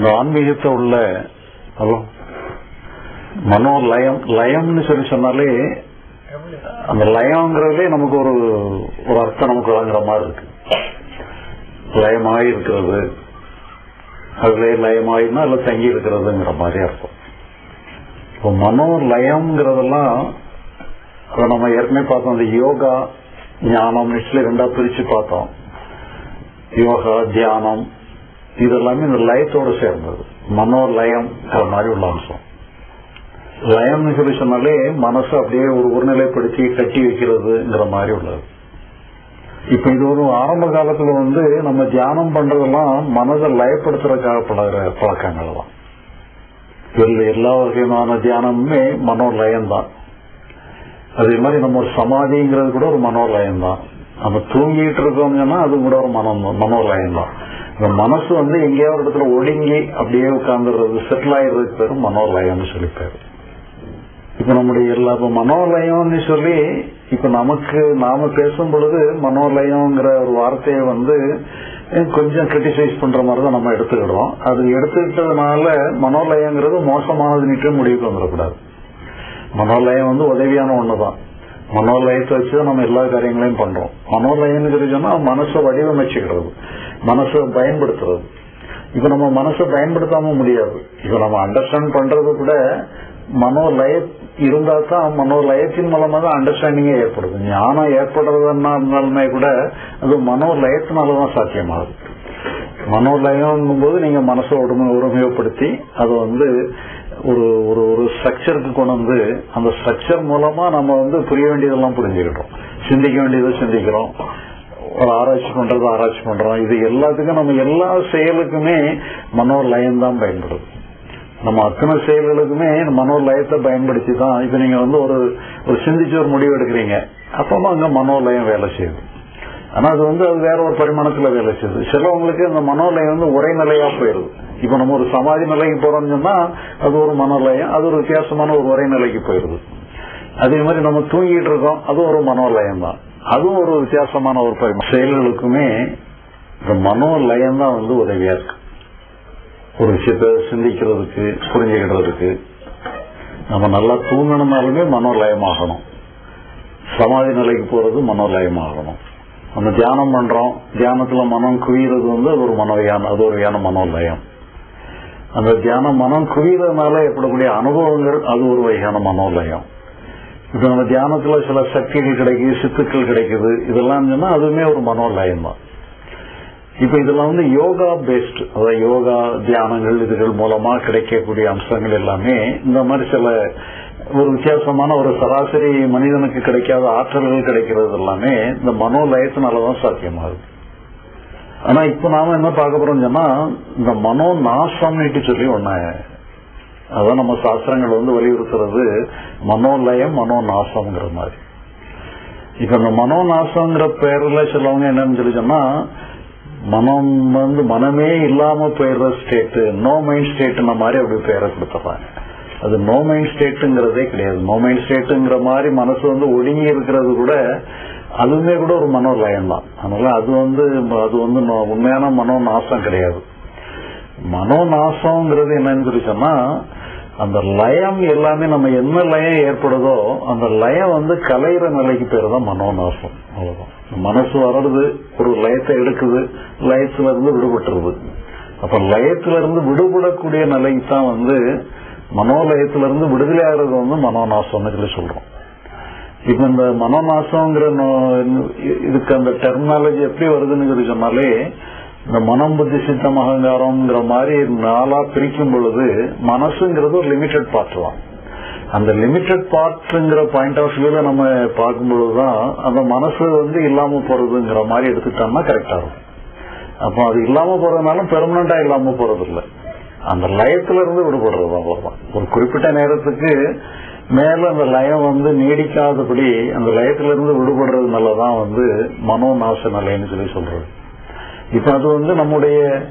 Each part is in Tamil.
இந்த ஆன்மீகத்தை உள்ள ஹலோ மனோ லயம் லயம்னு சொல்லி சொன்னாலே அந்த லயம்ங்கிறதே நமக்கு ஒரு ஒரு அர்த்தம் நமக்கு வழங்குற மாதிரி இருக்கு. லயமாய் இருக்கிறது அதுல லயமாயினா அதுல தங்கி இருக்கிறதுங்கிற மாதிரி அர்த்தம். இப்போ மனோ லயம்ங்கிறதெல்லாம் அதை நம்ம ஏற்கனவே பார்த்தோம். அந்த யோகா ஞானம் சொல்லி ரெண்டா பிரிச்சு பார்த்தோம். யோகா தியானம் இதெல்லாமே இந்த லயத்தோட சேர்ந்தது. மனோ லயம் மாதிரி உள்ள அம்சம். லயம்னு சொல்லி சொன்னாலே மனசு அப்படியே ஒரு ஒருநிலைப்படுத்தி கட்டி வைக்கிறதுங்கிற மாதிரி உள்ளது. இப்ப இது ஒரு ஆரம்ப காலத்துல வந்து நம்ம தியானம் பண்றதெல்லாம் மனதை லயப்படுத்துறதுக்காக பழகிற பழக்கங்கள் தான். இதுல எல்லா வகையான தியானமுமே மனோலயம் தான் அதே மாதிரி நம்ம ஒரு சமாதிங்கிறது கூட ஒரு மனோலயம் தான் நம்ம தூங்கிட்டு இருக்கோம்னா அது கூட ஒரு மனோ மனோலயம் தான் இந்த மனசு வந்து எங்கேயாவது ஒரு இடத்துல ஒடுங்கி அப்படியே உட்கார்ந்துடுறது. செட்டில் ஆயிடுறதுக்கு பேரும் மனோலயம்னு சொல்லி பேரு. இப்ப நம்முடைய எல்லா இப்ப மனோலயம்னு சொல்லி இப்ப நமக்கு நாம பேசும் பொழுது மனோலயம்ங்கிற ஒரு வார்த்தையை வந்து கொஞ்சம் கிரிட்டிசைஸ் பண்ற மாதிரி தான் நம்ம எடுத்துக்கிடுறோம். அது எடுத்துக்கிட்டதுனால மனோலயங்கிறது மோசமானதுன்னுட்டு முடிவுக்கு வந்துடக்கூடாது. மனோலயம் வந்து உதவியான ஒண்ணுதான். மனோலயத்தை வச்சு நம்ம எல்லா காரியங்களையும் பண்றோம். மனோலயம்னு சொன்னா மனசை வடிவமைச்சுக்கிறது. மனசை பயன்படுத்துறது. இப்ப நம்ம மனசை பயன்படுத்தாம முடியாது. இப்ப நம்ம அண்டர்ஸ்டாண்ட் பண்றது கூட மனோலய இருந்தா தான் மனோலயத்தின் மூலமா தான் அண்டர்ஸ்டாண்டிங்கே ஏற்படுது. ஞானம் ஏற்படுறதுன்னா இருந்தாலுமே கூட அது மனோலயத்தினாலதான் சாத்தியமாகுது. மனோலயம் போது நீங்க மனசை உடமை ஒருமையப்படுத்தி அதை வந்து ஒரு ஒரு ஒரு ஸ்ட்ரக்சருக்கு கொண்டு வந்து அந்த ஸ்ட்ரக்சர் மூலமா நம்ம வந்து புரிய வேண்டியதெல்லாம் புரிஞ்சுக்கிட்டோம். சிந்திக்க வேண்டியதை சிந்திக்கிறோம். ஒரு ஆராய்ச்சி பண்றது ஆராய்ச்சி பண்றோம். இது எல்லாத்துக்கும் நம்ம எல்லா செயலுக்குமே மனோலயம் தான் பயன்படுது நம்ம அத்தனை செயல்களுக்குமே மனோலயத்தை பயன்படுத்தி தான் இப்ப நீங்க வந்து ஒரு ஒரு சிந்திச்சு ஒரு முடிவு எடுக்கிறீங்க. அப்பமா அங்க மனோலயம் வேலை செய்யுது. ஆனா அது வந்து அது வேற ஒரு பரிமாணத்துல வேலை செய்யுது. சிலவங்களுக்கு அந்த மனோலயம் வந்து ஒரே நிலையா போயிருது. இப்ப நம்ம ஒரு சமாதி நிலைக்கு போறோம்னு சொன்னா அது ஒரு மனோலயம் அது ஒரு வித்தியாசமான ஒரு ஒரே நிலைக்கு போயிருது. அதே மாதிரி நம்ம தூங்கிட்டு இருக்கோம் அது ஒரு மனோலயம் தான் அதுவும் ஒரு வித்தியாசமான ஒரு பரிமாணம். செயல்களுக்குமே இந்த மனோலயம் தான் வந்து உதவியா இருக்கு. ஒரு விஷயத்த சிந்திக்கிறதுக்கு புரிஞ்சுக்கிறதுக்கு நம்ம நல்லா தூங்கணும்னாலுமே மனோலயமாகணும் சமாதி நிலைக்கு போறது மனோலயமாகணும் நம்ம தியானம் பண்றோம் தியானத்துல மனம் குவியறது வந்து அது ஒரு மனோயான அது ஒரு வகையான மனோலயம் அந்த தியானம் மனம் குவியறதுனால ஏற்படக்கூடிய அனுபவங்கள் அது ஒரு வகையான மனோலயம் இப்ப நம்ம தியானத்துல சில சக்திகள் கிடைக்குது சித்துக்கள் கிடைக்குது. இதெல்லாம் சொன்னா அதுவுமே ஒரு மனோலயம் தான் இப்ப இதெல்லாம் வந்து யோகா பேஸ்ட் அதாவது யோகா தியானங்கள் இதுகள் மூலமா கிடைக்கக்கூடிய அம்சங்கள் எல்லாமே இந்த மாதிரி சில ஒரு வித்தியாசமான ஒரு சராசரி மனிதனுக்கு கிடைக்காத ஆற்றல்கள் கிடைக்கிறது எல்லாமே இந்த மனோலயத்தினாலதான் சாத்தியமாகுது. ஆனா இப்ப நாம என்ன பார்க்க போறோம் சொன்னா இந்த மனோ நாசம் சொல்லி ஒண்ணு அதான் நம்ம சாஸ்திரங்கள் வந்து வலியுறுத்துறது மனோலயம் மனோநாசம்ங்கிற மாதிரி இப்ப இந்த மனோ நாசம்ங்கிற பேர்ல சிலவங்க என்னன்னு சொல்லி சொன்னா மனம் வந்து மனமே இல்லாம போயிடுற ஸ்டேட் நோ மைண்ட் ஸ்டேட்ன மாதிரி அப்படி பேரை கொடுத்துறாங்க. அது நோ மைண்ட் ஸ்டேட்டுங்கிறதே கிடையாது. நோ மைண்ட் ஸ்டேட்டுங்கிற மாதிரி மனசு வந்து ஒடுங்கி இருக்கிறது கூட அதுவுமே கூட ஒரு மனோலயம் தான் அதனால அது வந்து அது வந்து உண்மையான மனோ நாசம் கிடையாது. மனோ நாசம்ங்கிறது என்னன்னு சொல்லி சொன்னா அந்த லயம் எல்லாமே நம்ம என்ன லயம் ஏற்படுதோ அந்த லயம் வந்து கலையிற நிலைக்கு பேர் தான் மனோநாசம். அவ்வளவுதான். மனசு வர்றது ஒரு லயத்தை எடுக்குது லயத்துல இருந்து விடுபட்டுருது. அப்ப லயத்துல இருந்து விடுபடக்கூடிய நிலைக்கு தான் வந்து மனோலயத்துல இருந்து விடுதலை ஆகிறது வந்து மனோநாசம்னு சொல்லி சொல்றோம். இப்ப இந்த மனோநாசம்ங்கிற இதுக்கு அந்த டெர்மினாலஜி எப்படி வருதுன்னு சொன்னாலே இந்த மனம் புத்தி சித்தம் அகங்காரம்ங்கிற மாதிரி நாளா பிரிக்கும் பொழுது மனசுங்கிறது ஒரு லிமிடெட் பார்ட் தான் அந்த லிமிடெட் பார்ட்ஸ்ங்கிற பாயிண்ட் ஆஃப் வியூல நம்ம பார்க்கும் பொழுதுதான் அந்த மனசு வந்து இல்லாம போறதுங்கிற மாதிரி எடுத்துட்டோம்னா கரெக்டா இருக்கும். அப்போ அது இல்லாம போறதுனால பெர்மனண்டா இல்லாம போறது இல்லை அந்த லயத்துல இருந்து விடுபடுறது அவ்வளவுதான் ஒரு குறிப்பிட்ட நேரத்துக்கு மேல அந்த லயம் வந்து நீடிக்காதபடி அந்த லயத்துல இருந்து விடுபடுறதுனாலதான் வந்து மனோநாச நிலைன்னு சொல்லி சொல்றது. இப்ப அது வந்து நம்முடைய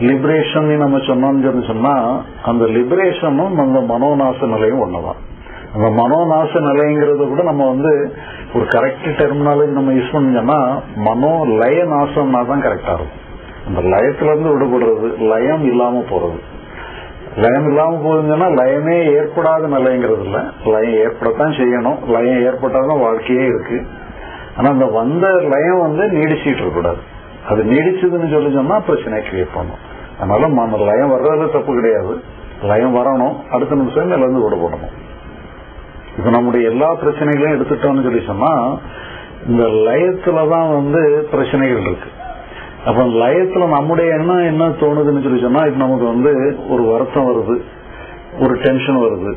லிபரேஷன் நம்ம சொன்னோம்னு சொன்னா அந்த லிபரேஷனும் அந்த மனோநாச நிலையும் ஒண்ணுதான். அந்த மனோநாச நிலைங்கிறத கூட நம்ம வந்து ஒரு கரெக்ட் டெர்மினாலஜி நம்ம யூஸ் பண்ணோம்னா மனோ லய நாசம்னா தான் கரெக்டா இருக்கும். அந்த லயத்துல இருந்து விடுபடுறது லயம் இல்லாம போறது. லயம் இல்லாம போகுதுன்னா லயமே ஏற்படாத நிலைங்கிறது இல்ல. லயம் ஏற்படத்தான் செய்யணும். லயம் ஏற்பட்டாதான் வாழ்க்கையே இருக்கு. ஆனா அந்த வந்த லயம் வந்து நீடிச்சிட்டு இருக்கக்கூடாது. அது நீடிச்சதுன்னு சொல்லி சொன்னா பிரச்சனை கிரியேட் பண்ணும். அதனால அந்த லயம் வர்றது தப்பு கிடையாது. லயம் வரணும். அடுத்த நிமிஷம் மேல இருந்து விடுபடணும் இப்ப நம்முடைய எல்லா பிரச்சனைகளையும் எடுத்துட்டோம்னு சொல்லி சொன்னா இந்த லயத்துலதான் வந்து பிரச்சனைகள் இருக்கு. அப்ப லயத்துல நம்முடைய எண்ணம் என்ன தோணுதுன்னு சொல்லி சொன்னா இப்ப நமக்கு வந்து ஒரு வருத்தம் வருது. ஒரு டென்ஷன் வருது.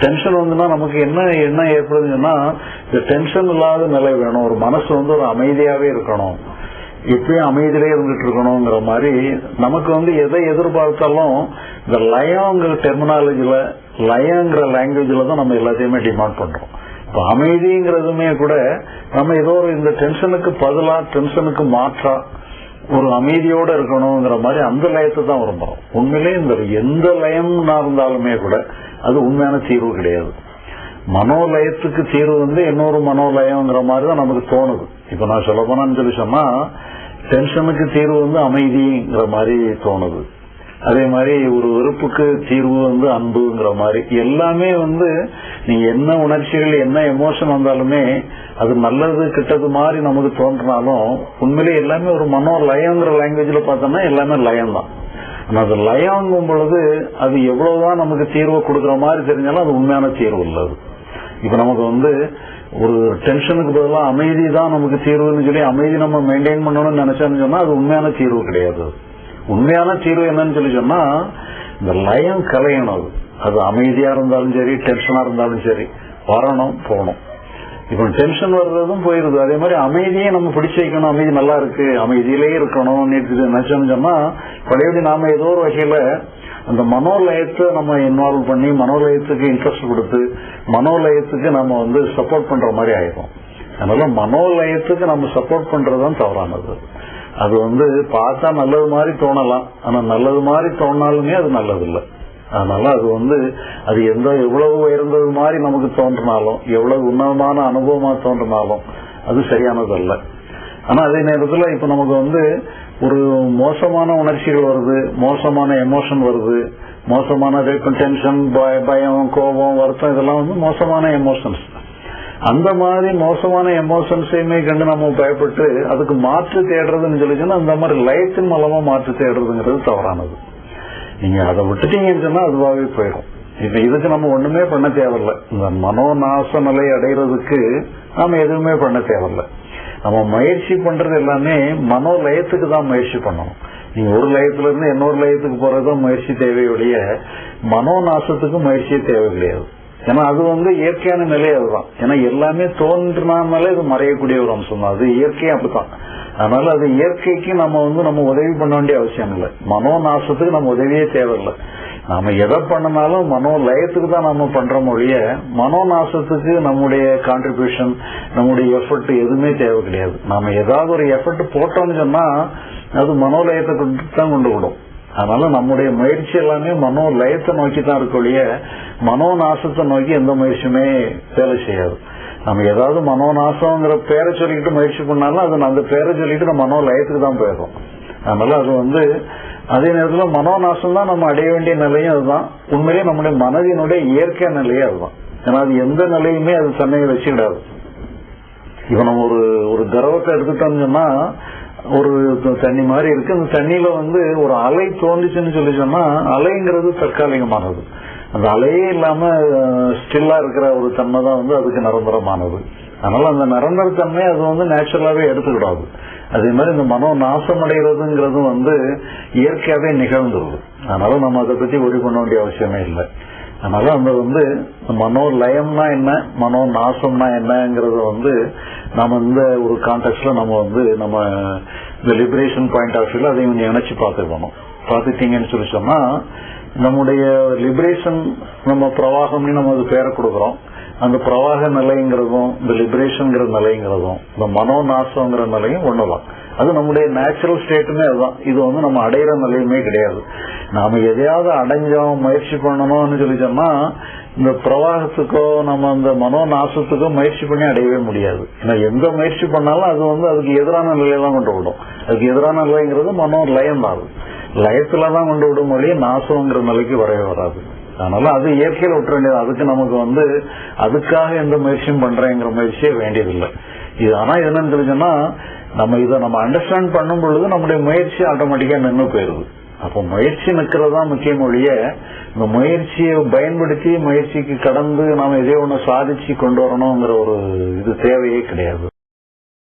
டென்ஷன் வந்துன்னா நமக்கு என்ன என்ன ஏற்படுதுன்னு சொன்னா இந்த டென்ஷன் இல்லாத நிலை வேணும். ஒரு மனசு வந்து ஒரு அமைதியாவே இருக்கணும். எப்பயும் அமைதியிலே இருந்துட்டு இருக்கணுங்கிற மாதிரி நமக்கு வந்து எதை எதிர்பார்த்தாலும் இந்த லயங்கிற டெர்மினாலஜில லயங்கிற லாங்குவேஜில் தான் நம்ம எல்லாத்தையுமே டிமாண்ட் பண்றோம். இப்போ அமைதிங்கிறதுமே கூட நம்ம ஏதோ ஒரு இந்த டென்ஷனுக்கு பதிலா டென்ஷனுக்கு மாற்றா ஒரு அமைதியோட இருக்கணுங்கிற மாதிரி அந்த லயத்தை தான் விரும்புறோம். உண்மையிலே இந்த எந்த லயம்னா இருந்தாலுமே கூட அது உண்மையான தீர்வு கிடையாது. மனோலயத்துக்கு தீர்வு வந்து இன்னொரு மனோலயங்கிற மாதிரி தான் நமக்கு தோணுது. இப்ப நான் சொல்ல போனான்னு சொல்லி சொன்னா டென்ஷனுக்கு தீர்வு வந்து அமைதிங்கிற மாதிரி தோணுது. அதே மாதிரி ஒரு வெறுப்புக்கு தீர்வு வந்து அன்புங்கிற மாதிரி. எல்லாமே வந்து நீ என்ன உணர்ச்சிகள் என்ன எமோஷன் வந்தாலுமே அது நல்லது கெட்டது மாதிரி நமக்கு தோன்றினாலும் உண்மையிலேயே எல்லாமே ஒரு மனோ லயங்கிற லாங்குவேஜ்ல பார்த்தோம்னா எல்லாமே லயம் தான். ஆனால் அது லயங்கும் பொழுது அது எவ்வளவுதான் நமக்கு தீர்வு கொடுக்கற மாதிரி தெரிஞ்சாலும் அது உண்மையான தீர்வு இல்லை இப்ப நமக்கு வந்து ஒரு டென்ஷனுக்கு பதிலாக அமைதி தான் நமக்கு தீர்வுன்னு சொல்லி அமைதி நம்ம மெயின்டைன் பண்ணணும்னு நினைச்சோம்னு சொன்னா அது உண்மையான தீர்வு கிடையாது. உண்மையான தீர்வு என்னன்னு சொல்லி சொன்னா இந்த லயம் கலையணும் அது. அது அமைதியா இருந்தாலும் சரி டென்ஷனா இருந்தாலும் சரி வரணும் போகணும். இப்ப டென்ஷன் வர்றதும் போயிருது. அதே மாதிரி அமைதியை நம்ம பிடிச்சு வைக்கணும். அமைதி நல்லா இருக்கு அமைதியிலேயே இருக்கணும் நினைச்சோம்னு சொன்னா பழையபடி நாம ஏதோ ஒரு வகையில அந்த மனோலயத்தை நம்ம இன்வால்வ் பண்ணி மனோலயத்துக்கு இன்ட்ரெஸ்ட் கொடுத்து மனோலயத்துக்கு நம்ம வந்து சப்போர்ட் பண்ற மாதிரி ஆயிடும் அதனால மனோலயத்துக்கு நம்ம சப்போர்ட் பண்றதுதான் தவறானது. அது வந்து பார்த்தா நல்லது மாதிரி தோணலாம். ஆனா நல்லது மாதிரி தோணாலுமே அது நல்லது இல்லை அதனால அது வந்து அது எந்த எவ்வளவு உயர்ந்தது மாதிரி நமக்கு தோன்றினாலும் எவ்வளவு உன்னதமான அனுபவமா தோன்றினாலும் அது சரியானது அல்ல ஆனா அதே நேரத்துல இப்ப நமக்கு வந்து ஒரு மோசமான உணர்ச்சிகள் வருது மோசமான எமோஷன் வருது மோசமான டென்ஷன் பயம் கோபம் வருத்தம் இதெல்லாம் வந்து மோசமான எமோஷன்ஸ் அந்த மாதிரி மோசமான எமோஷன்ஸையுமே கண்டு நம்ம பயப்பட்டு அதுக்கு மாற்று தேடுறதுன்னு சொல்லிச்சுன்னா அந்த மாதிரி லயத்தின் மூலமா மாற்று தேடுறதுங்கிறது தவறானது. நீங்க அதை விட்டுட்டீங்கன்னு சொன்னா அதுவாகவே போயிடும். இப்ப இதுக்கு நம்ம ஒண்ணுமே பண்ண தேவையில்ல. இந்த மனோநாச நிலை அடைகிறதுக்கு நாம எதுவுமே பண்ண தேவையில்ல. நம்ம முயற்சி பண்றது எல்லாமே மனோலயத்துக்கு தான் முயற்சி பண்ணணும். நீங்க ஒரு லயத்துல இருந்து இன்னொரு லயத்துக்கு போறதுதான் முயற்சி தேவையுடைய மனோநாசத்துக்கு முயற்சி தேவை கிடையாது ஏன்னா அது வந்து இயற்கையான நிலை அதுதான். ஏன்னா எல்லாமே தோன்றினாமலே இது மறையக்கூடிய ஒரு அம்சம் தான். அது இயற்கையும் அப்படித்தான். அதனால அது இயற்கைக்கு நம்ம வந்து நம்ம உதவி பண்ண வேண்டிய அவசியம் இல்லை. மனோ நாசத்துக்கு நம்ம உதவியே தேவையில்லை. நாம எதை பண்ணினாலும் மனோ லயத்துக்கு தான் நம்ம பண்றோம் ஒழிய மனோ நாசத்துக்கு நம்முடைய கான்ட்ரிபியூஷன் நம்முடைய எஃபர்ட் எதுவுமே தேவை கிடையாது. நாம ஏதாவது ஒரு எஃபர்ட் போட்டோம்னு சொன்னா அது மனோலயத்தை கொண்டு தான் கொண்டு விடும் அதனால நம்முடைய முயற்சி எல்லாமே மனோ லயத்தை நோக்கி தான் இருக்கொழிய மனோ நாசத்தை நோக்கி எந்த முயற்சியுமே வேலை செய்யாது. நம்ம ஏதாவது மனோநாசங்கிற பேரை சொல்லிக்கிட்டு முயற்சி பண்ணாலும் அது அந்த பேரை சொல்லிட்டு நம்ம மனோ லயத்துக்கு தான் போயிடும். அதனால அது வந்து அதே நேரத்தில் மனோநாசம் தான் நம்ம அடைய வேண்டிய நிலையும் அதுதான். உண்மையிலேயே நம்முடைய மனதினுடைய இயற்கை நிலையே அதுதான். ஏன்னா அது எந்த நிலையுமே அது தன்னையை வச்சுக்கிடாது. இப்ப நம்ம ஒரு ஒரு திரவத்தை எடுத்துட்டோம்னு சொன்னா ஒரு தண்ணி மாதிரி இருக்கு. அந்த தண்ணியில வந்து ஒரு அலை தோன்றுச்சுன்னு சொல்லி சொன்னா அலைங்கிறது தற்காலிகமானது. அந்த அலையே இல்லாம ஸ்டில்லா இருக்கிற ஒரு தன்மை தான் வந்து அதுக்கு நிரந்தரமானது. அதனால அந்த நிரந்தர தன்மையை அது வந்து நேச்சுரலாவே எடுத்துக்கிடாது. அதே மாதிரி இந்த மனோ நாசம் அடைகிறதுங்கிறது வந்து இயற்கையாவே நிகழ்ந்துருது அதனால நம்ம அதை பத்தி ஒரி பண்ண வேண்டிய அவசியமே இல்லை. அதனால அந்த வந்து மனோ லயம்னா என்ன மனோ நாசம்னா என்னங்கிறத வந்து நம்ம இந்த ஒரு கான்டெக்ட்ல நம்ம வந்து நம்ம இந்த லிபரேஷன் பாயிண்ட் ஆஃப் வியூல அதையும் கொஞ்சம் இணைச்சு பார்த்துக்கணும். பார்த்துட்டீங்கன்னு சொல்லி சொன்னா நம்முடைய லிபரேஷன் நம்ம பிரவாகம்னு நம்ம அது பேரை கொடுக்குறோம். அந்த பிரவாக நிலைங்கிறதும் இந்த லிபரேஷன்ங்கிற நிலைங்கிறதும் இந்த மனோநாசங்கிற நிலையும் ஒண்ணுதான். அது நம்முடைய நேச்சுரல் ஸ்டேட்டுமே அதுதான். இது வந்து நம்ம அடையிற நிலையுமே கிடையாது. நாம எதையாவது அடைஞ்சோம் முயற்சி பண்ணணும்னு சொல்லி சொன்னா இந்த பிரவாகத்துக்கோ நம்ம அந்த மனோ நாசத்துக்கோ முயற்சி பண்ணி அடையவே முடியாது. ஏன்னா எந்த முயற்சி பண்ணாலும் அது வந்து அதுக்கு எதிரான நிலையை தான் கொண்டு விடும். அதுக்கு எதிரான நிலைங்கிறது மனோ லயம் தான் அது. லயத்துல தான் கொண்டு விடும் மொழியே நாசம்ங்கிற நிலைக்கு வரவே வராது. அதனால அது இயற்கையில் விட்டுற வேண்டியது. அதுக்கு நமக்கு வந்து அதுக்காக எந்த முயற்சியும் பண்றேங்கிற முயற்சியே வேண்டியதில்லை. இது ஆனா என்னன்னு தெரிஞ்சுன்னா நம்ம இதை நம்ம அண்டர்ஸ்டாண்ட் பண்ணும் பொழுது நம்முடைய முயற்சி ஆட்டோமேட்டிக்கா நின்று போயிருது. அப்போ முயற்சி நிற்கிறது தான் முக்கியம் ஒழிய இந்த முயற்சியை பயன்படுத்தி முயற்சிக்கு கடந்து நாம எதே ஒண்ணு சாதிச்சு கொண்டு வரணுங்கிற ஒரு இது தேவையே கிடையாது.